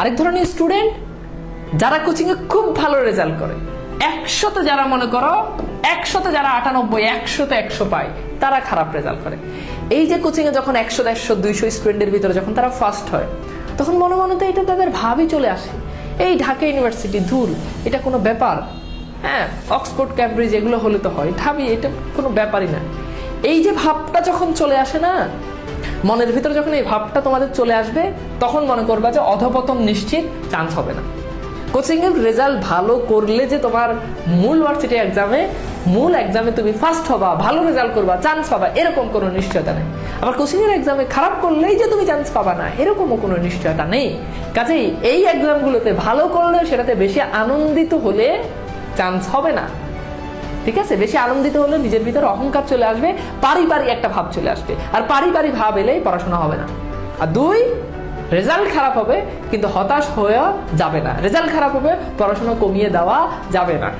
আরেক ধরনের স্টুডেন্ট যারা কোচিংয়ে খুব ভালো রেজাল্ট করে। একশোতে যারা মনে করো, একশোতে যারা আটানব্বই, একশোতে একশো পায়, তারা খারাপ রেজাল্ট করে। এই যে কোচিংয়ে যখন একশো একশো, দুইশো স্টুডেন্টের ভিতরে যখন তারা ফার্স্ট হয়, তখন মনে মনে তো এটা তাদের ভাবই চলে আসে। এই ঢাকা ইউনিভার্সিটি ধুর, এটা কোনো ব্যাপার? হ্যাঁ অক্সফোর্ড ক্যামব্রিজ এগুলো হলে তো হয়। ঢাবি এটা কোনো ব্যাপারই না। এই যে ভাবটা যখন চলে আসে না মনের ভিতরে যখন এই ভাবটা তোমাদের চলে আসবে, তখন মনে করবা যে অধপতন নিশ্চিত চান্স হবে না। কোচিং এর রেজাল্ট ভালো করলে যে তোমার মূল ভার্সিটি এক্সামে মূল এক্সামে তুমি ফার্স্ট হবা, ভালো রেজাল্ট করবা চান্স পাবা, এরকম কোনো নিশ্চয়তা নেই। আবার কোচিং এর এক্সামে খারাপ করলেই যে তুমি চান্স পাবা না, এরকমও কোনো নিশ্চয়তা নেই। কাজেই এই এক্সামগুলোতে ভালো করলে সেটাতে বেশি আনন্দিত হলে চান্স হবে না। ঠিক আছে? বেশি আনন্দিত হলে নিজের ভিতরে অহংকার চলে আসবে, পারিবারিক একটা ভাব চলে আসবে। আর পারিবারিক ভাব এলেই পড়াশোনা হবে না। আর দুই, রেজাল্ট খারাপ হবে, কিন্তু হতাশ হয়ে যাবে না। রেজাল্ট খারাপ হবে, পড়াশোনা কমিয়ে দেওয়া যাবে না।